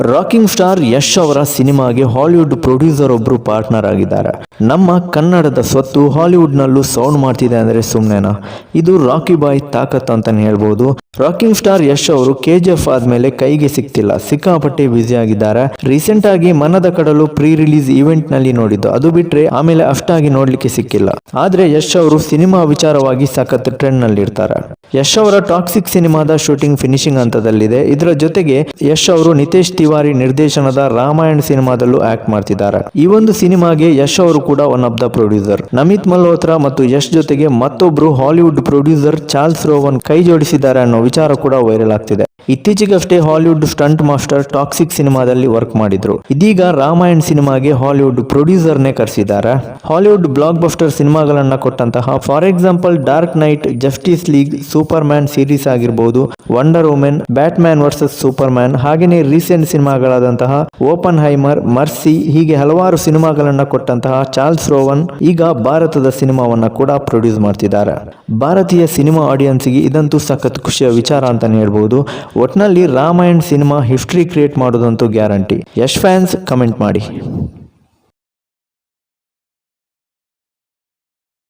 Rocking star Yash ಅವರ ಸಿನಿಮಾಗೆ Hollywood producer ಒಬ್ರು ಪಾರ್ಟ್ನರ್ ಆಗಿದ್ದಾರೆ. ನಮ್ಮ ಕನ್ನಡದ ಸ್ವತ್ತು ಹಾಲಿವುಡ್ನಲ್ಲೂ ಸೌಂಡ್ ಮಾಡ್ತಿದೆ ಅಂದ್ರೆ ಸುಮ್ಮನೆನಾ ಇದು ರಾಕಿ ಬಾಯ್ ತಾಕತ್ ಅಂತಲೇ ಹೇಳ್ಬೋದು. ರಾಕಿಂಗ್ ಸ್ಟಾರ್ ಯಶ್ ಅವರು ಕೆ ಜಿ ಎಫ್ ಆದ್ಮೇಲೆ ಕೈಗೆ ಸಿಕ್ತಿಲ್ಲ. ಸಿಕ್ಕಾಪಟ್ಟೆ ಬ್ಯುಸಿ ಆಗಿದ್ದಾರೆ. ರೀಸೆಂಟ್ ಆಗಿ ಮನದ ಕಡಲು ಪ್ರೀ ರಿಲೀಸ್ ಇವೆಂಟ್ನಲ್ಲಿ ನೋಡಿದ್ದು. ಅದು ಬಿಟ್ರೆ ಆಮೇಲೆ ಅಷ್ಟಾಗಿ ನೋಡ್ಲಿಕ್ಕೆ ಸಿಕ್ಕಿಲ್ಲ. ಆದ್ರೆ ಯಶ್ ಅವರು ಸಿನಿಮಾ ವಿಚಾರವಾಗಿ ಸಖತ್ ಟ್ರೆಂಡ್ನಲ್ಲಿ ಇರ್ತಾರೆ ಯಶ್ ಅವರ ಟಾಕ್ಸಿಕ್ ಸಿನಿಮಾದ ಶೂಟಿಂಗ್ ಫಿನಿಶಿಂಗ್ ಹಂತದಲ್ಲಿದೆ. ಇದರ ಜೊತೆಗೆ ಯಶ್ ಅವರು ನಿತೇಶ್ ತಿವಾರಿ ನಿರ್ದೇಶನದ ರಾಮಾಯಣ ಸಿನಿಮಾದಲ್ಲೂ ಆಕ್ಟ್ ಮಾಡ್ತಿದ್ದಾರೆ. ಈ ಒಂದು ಸಿನಿಮಾಗೆ ಯಶ್ ಅವರು ಕೂಡ one of the producer Namit Malhotra ಮತ್ತು ಯಶ್ ಜೊತೆಗೆ ಮತ್ತೊಬ್ರು ಹಾಲಿವುಡ್ ಪ್ರೊಡ್ಯೂಸರ್ ಚಾರ್ಲ್ಸ್ ರೋವನ್ ಕೈ ಜೋಡಿಸಿದ್ದಾರೆ ಅನ್ನೋ ವಿಚಾರ ಕೂಡ ವೈರಲ್ ಆಗ್ತಿದೆ. ಇತ್ತೀಚೆಗಷ್ಟೇ ಹಾಲಿವುಡ್ ಸ್ಟಂಟ್ ಮಾಸ್ಟರ್ ಟಾಕ್ಸಿಕ್ ಸಿನಿಮಾದಲ್ಲಿ ವರ್ಕ್ ಮಾಡಿದ್ರು. ಇದೀಗ ರಾಮಾಯಣ್ ಸಿನಿಮಾಗೆ ಹಾಲಿವುಡ್ ಪ್ರೊಡ್ಯೂಸರ್ನೇ ಕರೆಸಿದ್ದಾರೆ. ಹಾಲಿವುಡ್ ಬ್ಲಾಕ್ ಬಸ್ಟರ್ ಸಿನಿಮಾಗಳನ್ನ ಕೊಟ್ಟಂತಹ, for example, Dark Knight, Justice League Superman series ಆಗಿರ್ಬೋದು, Wonder Women Batman versus Superman ಹಾಗೆಯೇ ರೀಸೆಂಟ್ ಸಿನಿಮಾಗಳಾದಂತಹ ಓಪನ್ ಹೈಮರ್ ಮರ್ಸಿ, ಹೀಗೆ ಹಲವಾರು ಸಿನಿಮಾಗಳನ್ನ ಕೊಟ್ಟಂತಹ ಚಾರ್ಲ್ಸ್ ರೋವನ್ ಈಗ ಭಾರತದ ಸಿನಿಮಾವನ್ನ ಕೂಡ ಪ್ರೊಡ್ಯೂಸ್ ಮಾಡ್ತಿದ್ದಾರೆ. ಭಾರತೀಯ ಸಿನಿಮಾ ಆಡಿಯನ್ಸ್ಗೆ ಇದಂತೂ ಸಖತ್ ಖುಷಿಯ ವಿಚಾರ ಅಂತಾನೆ ಹೇಳ್ಬೋದು. ಒಟ್ನಲ್ಲಿ ರಾಮಾಯಣ್ ಸಿನಿಮಾ ಹಿಸ್ಟ್ರಿ ಕ್ರಿಯೇಟ್ ಮಾಡೋದಂತೂ ಗ್ಯಾರಂಟಿ ಯಶ್ ಫ್ಯಾನ್ಸ್ ಕಮೆಂಟ್ ಮಾಡಿ.